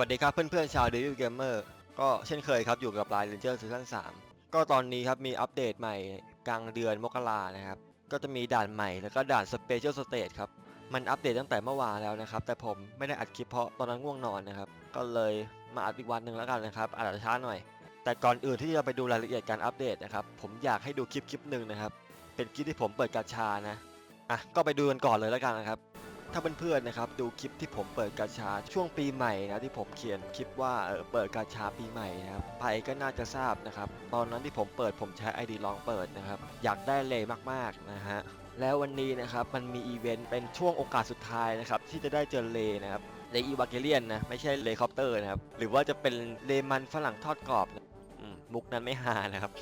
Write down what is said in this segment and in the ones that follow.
วัสดีครับเพื่อนๆชาว d e v i l Gamer ก็เช่นเคยครับอยู่กับ Line Ranger Season 3ก็ตอนนี้ครับมีอัปเดตใหม่กลางเดือนมกรานะครับ ก็จะมีด่านใหม่แล้วก็ด่าน Special Stage ครับ มันอัปเดตตั้งแต่เมื่อวานแล้วนะครับ แต่ผมไม่ได้อัดคลิปเพราะตอนนั้นง่วงนอนนะครับ ก็เลยมาอัดอีกวันหนึ่งแล้วกันนะครับอาจจะช้าหน่อย แต่ก่อนอื่นที่จะไปดูรายละเอียดการอัปเดตนะครับผมอยากให้ดูคลิปคลิปหนึ่งนะครับเป็นคลิปที่ผมเปิดกาชานะอะก็ไปดูกันก่อนเลยแล้วกันนะครับ ถ้าเพื่อนๆนะครับดูคลิปที่ผมเปิดกาชาช่วงปีใหม่นะที่ผมเขียนคลิปว่าเออเปิดกาชาปีใหม่นะครับไปก็น่าจะทราบนะครับตอนนั้นที่ผมเปิดผมใช้ ID ลองเปิดนะครับอยากได้เลยมากๆนะฮะแล้ววันนี้นะครับมันมีอีเวนต์เป็นช่วงโอกาสสุดท้ายนะครับที่จะได้เจอเลนะครับเลอีวาเกเลียนนะไม่ใช่เลคอปเตอร์นะครับหรือว่าจะเป็นเลมันฝรั่งทอดกรอบนะมุกนั้นไม่ฮานะครับ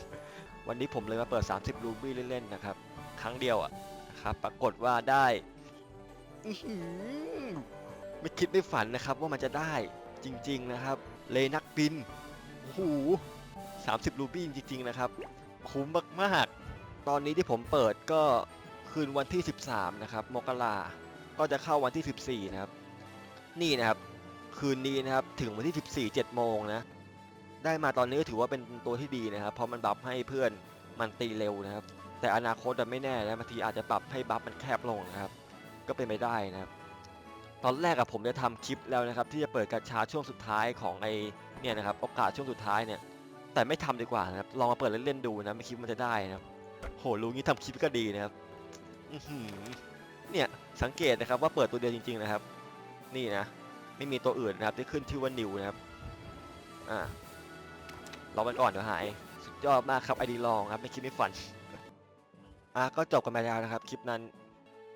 วันนี้ผมเลยมาเปิด 30 รูบี้เล่นๆนะครับครั้งเดียวอะนะครับปรากฏว่าได้ ไม่คิดไม่ฝันนะครับว่ามันจะได้จริง ๆนะครับ เลยนักบินโอ้โห30รูบี้จริง ๆ นะครับ คุ้มมากๆ ตอนนี้ที่ผมเปิดก็คืนวันที่ 13 นะครับ มกราก็จะเข้าวันที่ 14 นะครับ นี่นะครับ คืนนี้นะครับ ถึงวันที่ 14 7โมงนะ ได้มาตอนนี้ก็ถือว่าเป็นตัวที่ดีนะครับ เพราะมันบัฟให้เพื่อนมันตีเร็วนะครับ แต่อนาคตอะไม่แน่นะบางทีอาจจะปรับให้บัฟมันแคบลงนะครับ ก็เป็นไปได้นะครับ ตอนแรกอะผมจะทำคลิปแล้วนะครับ ที่จะเปิดกระชาช่วงสุดท้ายของไอเนี่ยนะครับโอกาสช่วงสุดท้ายเนี่ย แต่ไม่ทำดีกว่านะครับลองมาเปิดเล่นๆดูนะไม่คิดมันจะได้นะครับโหรู้งี้ทำคลิปก็ดีนะครับเนี่ยสังเกตนะครับว่าเปิดตัวเดียวจริง ๆนะครับ นี่นะไม่มีตัวอื่นนะครับที่ขึ้นชื่ว่านิวนะครับอ่าเรามันก่อนเดี๋ยวหายสุดยอดมากครับไอดีลองครับไม่คิดไม่ฝันอะก็จบกันไปแล้วนะครับ คลิปนั้น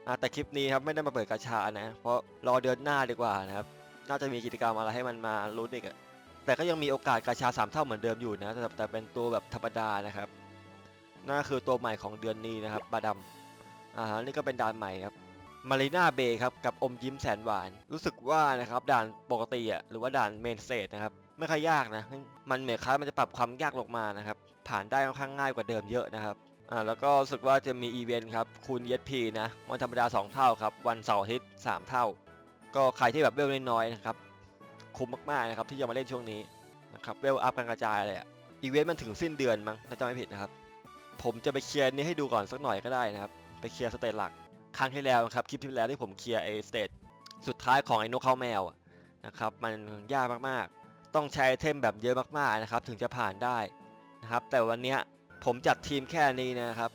อะแต่คลิปนี้ครับไม่ได้มาเปิดกาชานะ เพราะรอเดือนหน้าดีกว่านะครับ น่าจะมีกิจกรรมอะไรให้มันมาลุ้นอีกอะแต่ก็ยังมีโอกาสกาชาสามเท่าเหมือนเดิมอยู่นะ แต่แต่เป็นตัวแบบธรรมดานะครับนั่นคือตัวใหม่ของเดือนนี้นะครับบาดัมอ่านี่ก็เป็นด่านใหม่ครับมารีนาเบย์ครับกับอมยิ้มแสนหวาน รู้สึกว่านะครับด่านปกติอะหรือว่าด่านเมนสเตนะครับไม่ค่อยยากนะ มันเหมือนคล้ายมันจะปรับความยากลงมานะครับ ผ่านได้ค่อนข้างง่ายกว่าเดิมเยอะนะครับ อ่าแล้วก็รู้สึกว่าจะมีอีเวนต์ครับคูณ ESP นะวันธรรมดา 2 เท่าครับ วันเสาร์อาทิตย์3เท่า ก็ใครที่แบบเวลน้อยๆนะครับคุ้มมากๆนะครับที่จะมาเล่นช่วงนี้นะครับเวลอัพกันกระจายเลยอะอีเวนต์มันถึงสิ้นเดือนมั้งถ้าจำไม่ผิดนะครับ ผมจะไปเคลียร์นี้ให้ดูก่อนสักหน่อยก็ได้นะครับ ไปเคลียร์สเตจหลักครั้งที่แล้วครับคลิปที่แล้วที่ผมเคลียร์ไอ้สเตจสุดท้ายของไอ้นกเขาแมวนะครับมันยากมากๆ ต้องใช้ไอเทมแบบเยอะมากๆนะครับถึงจะผ่านได้นะครับแต่วันเนี้ย ผมจัดทีมแค่นี้นะครับ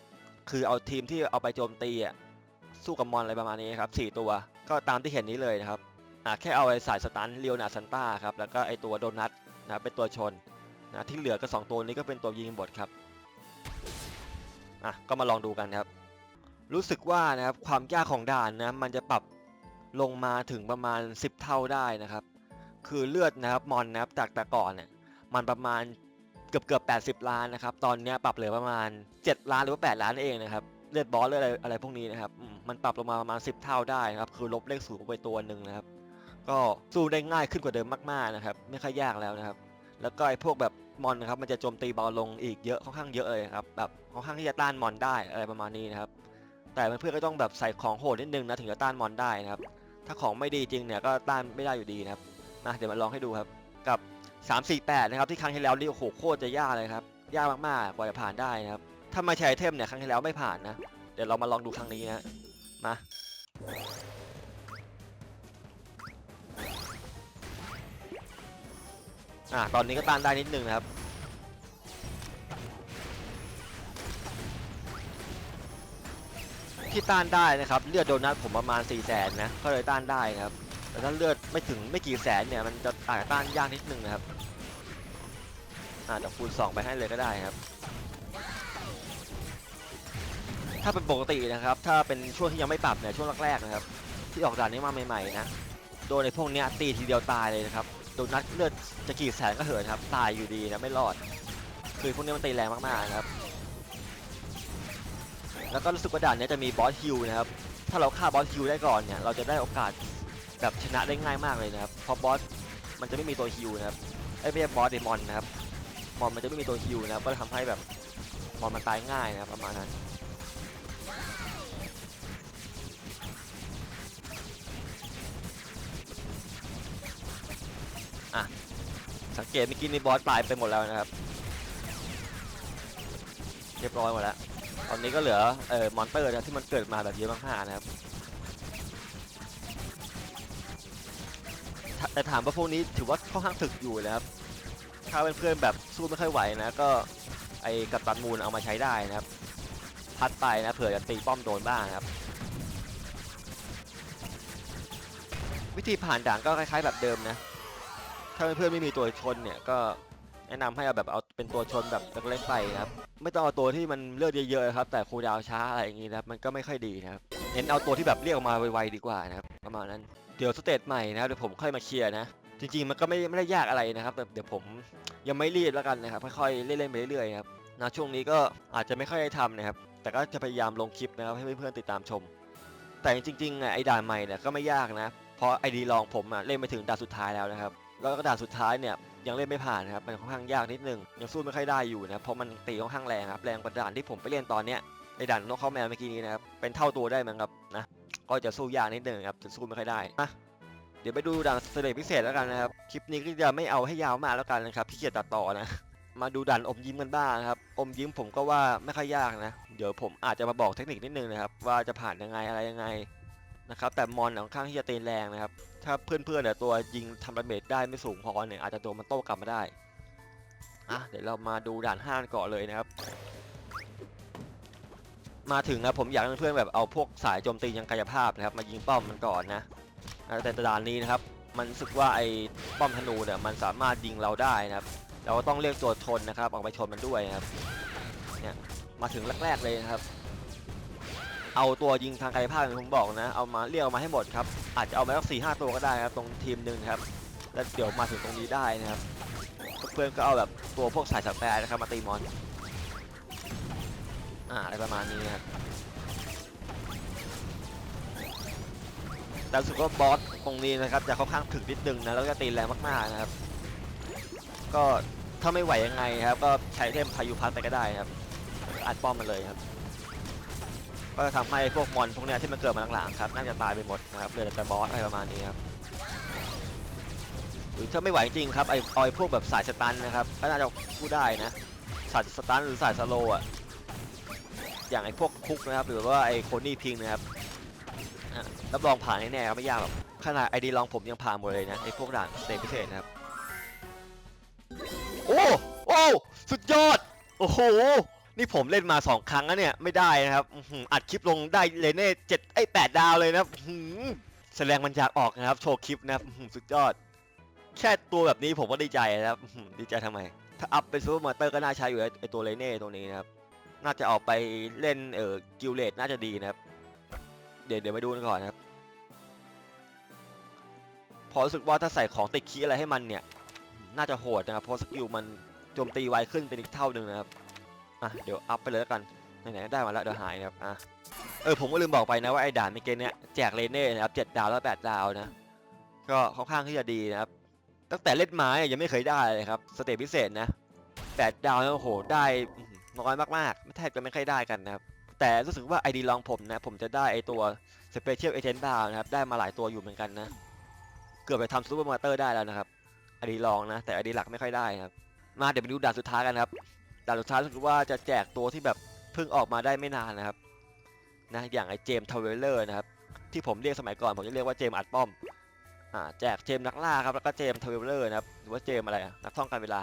คือเอาทีมที่เอาไปโจมตีอะสู้กับมอนอะไรประมาณนี้ครับสี่ตัวก็ตามที่เห็นนี้เลยนะครับอ่าแค่เอาไอ้สายสตันเรียวนาซันต้าครับแล้วก็ไอ้ตัวโดนัทนะเป็นตัวชนนะที่เหลือก็สองตัวนี้ก็เป็นตัวยิงบทครับอะก็มาลองดูกันครับ รู้สึกว่านะครับความยากของด่านนะมันจะปรับลงมาถึงประมาณ 10 เท่าได้นะครับ คือเลือดนะครับมอนนะครับจากแต่ก่อนเนี่ยมันประมาณ เกือบเกือบ80 ล้านนะครับ ตอนนี้ปรับเหลือประมาณ 7 ล้านหรือว่า 8 ล้านเองนะครับ เลือดบอสเลือดอะไรอะไรพวกนี้นะครับ มันปรับลงมาประมาณ 10 เท่าได้ครับ คือลบเลขศูนย์ไปตัวหนึ่งนะครับ ก็สู้ได้ง่ายขึ้นกว่าเดิมมากๆนะครับ ไม่ค่อยยากแล้วนะครับ แล้วก็ไอ้พวกแบบมอนนะครับ มันจะโจมตีเบาลงอีกเยอะค่อนข้างเยอะเลยครับ แบบค่อนข้างที่จะต้านมอนได้อะไรประมาณนี้นะครับ แต่เพื่อนๆก็ต้องแบบใส่ของโหดนิดนึงนะถึงจะต้านมอนได้นะครับ ถ้าของไม่ดีจริงเนี่ยก็ต้านไม่ได้อยู่ดีนะครับ มาเดี๋ยวมาลองให้ดูครับ กับ 348 นะครับที่ครั้งที่แล้วนี่โอ้โหโคตรจะยากเลยครับยากมากๆกว่าจะผ่านได้นะครับถ้าไม่ใช้ไอเทมเนี่ยครั้งที่แล้วไม่ผ่านนะ เดี๋ยวเรามาลองดูครั้งนี้นะมาอะตอนนี้ก็ต้านได้นิดนึงนะครับที่ต้านได้นะครับเลือดโดนัทผมประมาณ4 0 0แสนนะก็เลยต้านได้นะครับ แต่ถ้าเลือดไม่ถึงไม่กี่แสนเนี่ยมันจะอาจต้านยากนิดนึงนะครับอ่าเดี๋ยวคูณ2ไปให้เลยก็ได้ครับ ถ้าเป็นปกตินะครับ ถ้าเป็นช่วงที่ยังไม่ปรับเนี่ยช่วงแรกๆนะครับ ที่ออกด่านนี้มาใหม่ๆนะโดนในพวกเนี้ยตีทีเดียวตายเลยนะครับโดนนัดเลือดจะกี่แสนก็เหินครับ ตายอยู่ดีนะไม่รอด คือพวกนี้มันตีแรงมากๆนะครับ แล้วก็รู้สึกว่าด่านเนี้ยจะมีบอสฮิลนะครับ ถ้าเราฆ่าบอสฮิลได้ก่อนเนี่ย เราจะได้โอกาส แบบชนะได้ง่ายมากเลยนะครับเพราะบอสมันจะไม่มีตัวฮิลนะครับไอ้ไม่ใช่บอสเดมอนนะครับมอนมันจะไม่มีตัวฮิลนะครับก็ทำให้แบบมอนมันตายง่ายนะครับประมาณนั้นอะสังเกตเมื่อกี้ในบอสตายไปหมดแล้วนะครับ เรียบร้อยหมดแล้วตอนนี้ก็เหลือเอ่อมอนเตอร์นะที่มันเกิดมาแบบเยอะมากๆนะครับ แต่ถามว่าพวกนี้ถือว่าค่อนข้างถึกอยู่นะครับ ถ้าเพื่อนๆแบบสู้ไม่ค่อยไหวนะก็ไอ้กับตันมูลเอามาใช้ได้นะครับ พัดไปนะเผื่อจะตีป้อมโดนบ้างนะครับ วิธีผ่านด่านก็คล้ายๆแบบเดิมนะ ถ้าเพื่อนๆไม่มีตัวชนเนี่ยก็แนะนำให้เอาแบบเอาเป็นตัวชนแบบเล็กๆไปนะครับ ไม่ต้องเอาตัวที่มันเลือดเยอะๆครับ แต่คูดาวช้าอะไรอย่างงี้นะครับมันก็ไม่ค่อยดีนะครับเน้นเอาตัวที่แบบเรียกออกมาไวๆดีกว่านะครับ ประมาณนั้น เดี๋ยวสเตจใหม่นะครับเดี๋ยวผมค่อยมาเคลียร์นะ จริงๆมันก็ไม่ไม่ได้ยากอะไรนะครับแต่เดี๋ยวผมยังไม่รีบแล้วกันนะครับค่อยๆเล่นๆไปเรื่อยๆครับนะช่วงนี้ก็อาจจะไม่ค่อยได้ทำนะครับ แต่ก็จะพยายามลงคลิปนะครับให้เพื่อนๆติดตามชม แต่จริงๆไอ้ด่านใหม่เนี่ยก็ไม่ยากนะเพราะไอดีลองผมอะเล่นไปถึงด่านสุดท้ายแล้วนะครับแล้วก็ด่านสุดท้ายเนี่ยยังเล่นไม่ผ่านนะครับมันค่อนข้างยากนิดนึงยังสู้ไม่ค่อยได้อยู่นะเพราะมันตีค่อนข้างแรงครับแรงกว่าด่านที่ผมไปเล่นตอนเนี้ยในด่านนกเขาแมวเมื่อกี้นี้นะครับเป็นเท่าตัวได้มั้งครับนะ ก็จะสู้ยากนิดนึงครับจะสู้ไม่ค่อยได้นะเดี๋ยวไปดูด่านเสเตจพิเศษแล้วกันนะครับ คลิปนี้ก็จะไม่เอาให้ยาวมากแล้วกันนะครับพี่เกียรตัดต่อนะ มาดูด่านอมยิ้มกันบ้างครับ อมยิ้มผมก็ว่าไม่ค่อยยากนะ เดี๋ยวผมอาจจะมาบอกเทคนิคนิดนึงนะครับ ว่าจะผ่านยังไงอะไรยังไงนะครับ แต่มอนค่อนข้างที่จะเตีแรงนะครับ ถ้าเพื่อนๆเนี่ยตัวยิงทำดาเมจได้ไม่สูงพอเนี่ยอาจจะโดนมันโต้กลับมาได้ อะเดี๋ยวเรามาดูด่านห้านก่อนเลยนะครับ มาถึงนะผมอยากให้เพื่อนแบบเอาพวกสายโจมตียังกายภาพนะครับมายิงป้อมมันก่อนนะแต่ตดานนี้นะครับมันรู้สึกว่าไอ้ป้อมธนูเนี่ยมันสามารถยิงเราได้นะครับเราก็ต้องเรียกตัวชนนะครับออกไปชนมันด้วยนะครับเนี่ยมาถึงแรกๆเลยนะครับ เอาตัวยิงทางกายภาพผมบอกนะ เอามาเรียกมาให้หมดครับอาจจะเอามาสักสี่ห้าตัวก็ได้ครับตรงทีมหนึ่งครับ แล้วเดี๋ยวมาถึงตรงนี้ได้นะครับ เพื่อนก็เอาแบบตัวพวกสายสแปรนะครับมาตีมอน อ่าอะไรประมาณนี้ครับแต่รู้สึกว่าบอสตรงนี้นะครับจะค่อนข้างถึกนิดนึงนะแล้วก็ตีแรงมากๆนะครับ ก็ถ้าไม่ไหวยังไงครับ ก็ใช้เทมพายุพัดไปก็ได้ครับอัดป้อมมันเลยครับก็จะทำให้พวกมอนพวกเนี้ยที่มันเกิดมาหลังๆครับน่าจะตายไปหมดนะครับเหลือแต่บอสอะไรประมาณนี้ครับหรือถ้าไม่ไหวจริงครับไอ้ไอ้พวกแบบสายสตันนะครับก็น่าจะพูดได้นะสายสตันหรือสายสโลอะ อย่างไอ้พวกคุกนะครับหรือว่าไอ้โคนี่พิงนะครับรับรองผ่านแน่ๆครับไม่ยากหรอกขนาดไอดีลองผมยังผ่านหมดเลยนะไอ้พวกด่านสเตจพิเศษนะครับโอ้โอ้สุดยอดโอ้โหนี่ผมเล่นมาสองครั้งแล้วเนี่ยไม่ได้นะครับอัดคลิปลงได้เลยเน่เจ็ดไอ้แปดดาวเลยนะครับอื้อหือแสดงมันอยากออกนะครับโชว์คลิปนะครับสุดยอด แค่ตัวแบบนี้ผมก็ดีใจนะครับดีใจทำไม ถ้าอัพเป็นซูเปอร์มอเตอร์ก็น่าใช้อยู่ไอตัวเลเน่ตัวนี้นะครับ น่าจะออกไปเล่นเอ่อกิลเลตน่าจะดีนะครับ เดี๋ยวเดี๋ยวไปดูกันก่อนนะครับ พอรู้สึกว่าถ้าใส่ของติดคีอะไรให้มันเนี่ย น่าจะโหดนะครับเพราะสกิลมันโจมตีไวขึ้นเป็นอีกเท่าหนึ่งนะครับอะเดี๋ยวอัพไปเลยแล้วกันไหนๆก็ได้มาแล้วเดี๋ยวหายนะครับอะเออผมก็ลืมบอกไปนะว่าไอ้ด่านเมื่อกี้เนี่ยแจกเลเน่นะครับเจ็ดดาวแล้วแปดดาวนะก็ค่อนข้างที่จะดีนะครับ ตั้งแต่เล่นไม้ยังไม่เคยได้เลยครับสเตจพิเศษนะแปดดาวแล้วโอ้โหได้ น้อยมากๆไม่แทบจะไม่ค่อยได้กันนะครับ แต่รู้สึกว่าไอดีลองผมนะ ผมจะได้ไอตัว Special Agent ดาวนะครับ ได้มาหลายตัวอยู่เหมือนกันนะ เกือบไปทำซูเปอร์มาเตอร์ได้แล้วนะครับไอดีลองนะ แต่ไอดีหลักไม่ค่อยได้ครับ มาเดี๋ยวไปดูด่านสุดท้ายกันครับ ด่านสุดท้ายรู้สึกว่าจะแจกตัวที่แบบเพิ่งออกมาได้ไม่นานนะครับ นะ อย่างไอเจมทาวเวลเลอร์นะครับ ที่ผมเรียกสมัยก่อนผมจะเรียกว่าเจมอัดป้อม อ่า แจกเจมนักล่าครับ แล้วก็เจมทาวเวลเลอร์นะครับ หรือว่าเจมอะไรนักท่องการเวลา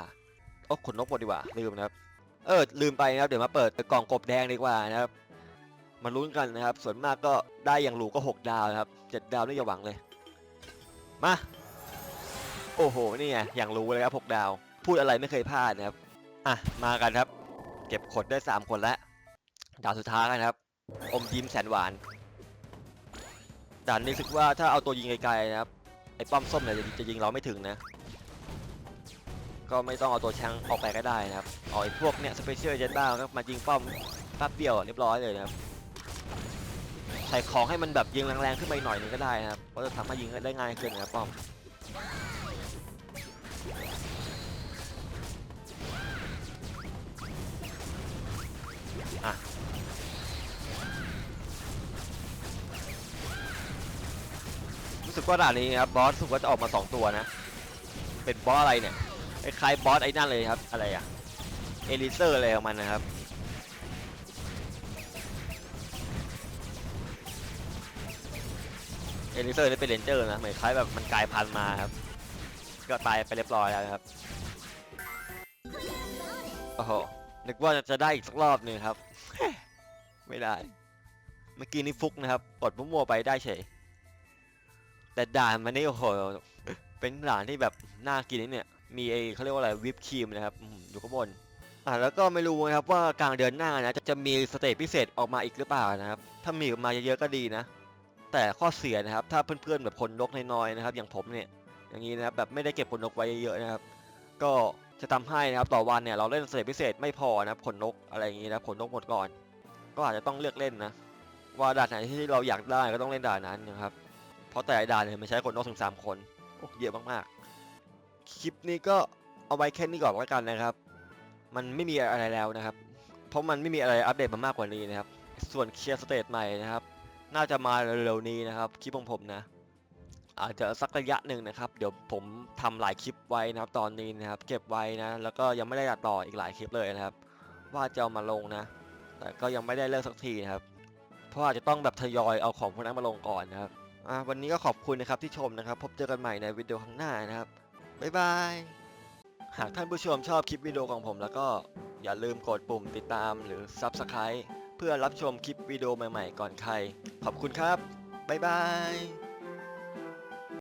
โอ้ขนนกหมดดีกว่าลืมนะครับ เออลืมไปนะครับเดี๋ยวมาเปิดกล่องกบแดงดีกว่านะครับมาลุ้นกันนะครับ ส่วนมากก็ได้อย่างหรูก็ 6 ดาวนะครับ7ดาวนี่อย่าหวังเลยมาโอ้โหนี่ไงอย่างรู้เลยครับ6ดาว พูดอะไรไม่เคยพลาดนะครับอะมากันครับ เก็บขนได้ 3 คนแล้วดาวสุดท้ายกันครับ อมยิ้มแสนหวานด่านนี้รู้สึกว่าถ้าเอาตัวยิงไกลๆนะครับไอ้ป้อมส้มเนี่ยจะยิงเราไม่ถึงนะ ก็ไม่ต้องเอาตัวช้างออกไปก็ได้นะครับเอาไอ้พวกเนี่ยสเปเชียลเจนบ้าครับมายิงป้อมแป๊บเดียวเรียบร้อยเลยนะครับใส่ของให้มันแบบยิงแรงๆขึ้นไปหน่อยนึงก็ได้นะครับเพราะจะทำให้ยิงได้ง่ายขึ้นนะครับป้อมอะรู้สึกว่าด่านนี้ครับบอสรู้สึกว่าจะออกมา 2 ตัวนะ เป็นบอสอะไรเนี่ย คล้ายบอสไอ้นั่นเลยครับ อะไรอะเอลิเซอร์อะไรของมันนะครับ เอลิเซอร์นี่เป็นเรนเจอร์นะ เหมือนคล้ายแบบมันกลายพันธุ์มาครับ ก็ตายไปเรียบร้อยแล้วครับ โอ้โห นึกว่าจะได้อีกสักรอบหนึ่งครับ ไม่ได้ เมื่อกี้นี่ฟุกนะครับกดมั่วๆไปได้เฉย แต่ด่านมันนี่โอ้โห เป็นด่านที่แบบน่ากินนี่เนี่ย มีไอเขาเรียกว่าอะไรวิปครีมนะครับอยู่ข้างบนอ่าแล้วก็ไม่รู้นะครับว่ากลางเดือนหน้านะจะจะมีสเตจพิเศษออกมาอีกหรือเปล่านะครับ ถ้ามีออกมาเยอะๆก็ดีนะ แต่ข้อเสียนะครับ ถ้าเพื่อนๆแบบคนนกน้อยๆนะครับ อย่างผมเนี่ยอย่างนี้นะครับแบบไม่ได้เก็บขนนกไว้เยอะๆนะครับ ก็จะทำให้นะครับต่อวันเนี่ยเราเล่นสเตจพิเศษไม่พอนะครับขนนกอะไรอย่างนี้นะขนนกหมดก่อน ก็อาจจะต้องเลือกเล่นนะ ว่าด่านไหนที่เราอยากได้ก็ต้องเล่นด่านนั้นนะครับ เพราะแต่ด่านเนี่ยมันใช้ขนนกถึงสามคนโอ้เยอะมากๆ คลิปนี้ก็เอาไว้แค่นี้ก่อนแล้วกันนะครับ มันไม่มีอะไรแล้วนะครับ เพราะมันไม่มีอะไรอัปเดตมามากกว่านี้นะครับ ส่วนเคลียร์สเตจใหม่นะครับ น่าจะมาเร็วๆนี้นะครับ คลิปของผมนะ อาจจะสักระยะหนึ่งนะครับ เดี๋ยวผมทำหลายคลิปไว้นะครับ ตอนนี้นะครับ เก็บไว้นะ แล้วก็ยังไม่ได้ตัดต่ออีกหลายคลิปเลยนะครับ ว่าจะเอามาลงนะ แต่ก็ยังไม่ได้เลิกสักทีนะครับ เพราะอาจจะต้องแบบทยอยเอาของพวกนั้นมาลงก่อนนะครับอะวันนี้ก็ขอบคุณนะครับที่ชมนะครับ พบเจอกันใหม่ในวิดีโอข้างหน้านะครับ บ๊ายบาย หากท่านผู้ชมชอบคลิปวิดีโอของผมแล้วก็อย่าลืมกดปุ่มติดตามหรือ Subscribe เพื่อรับชมคลิปวิดีโอใหม่ๆก่อนใคร ขอบคุณครับ บ๊ายบาย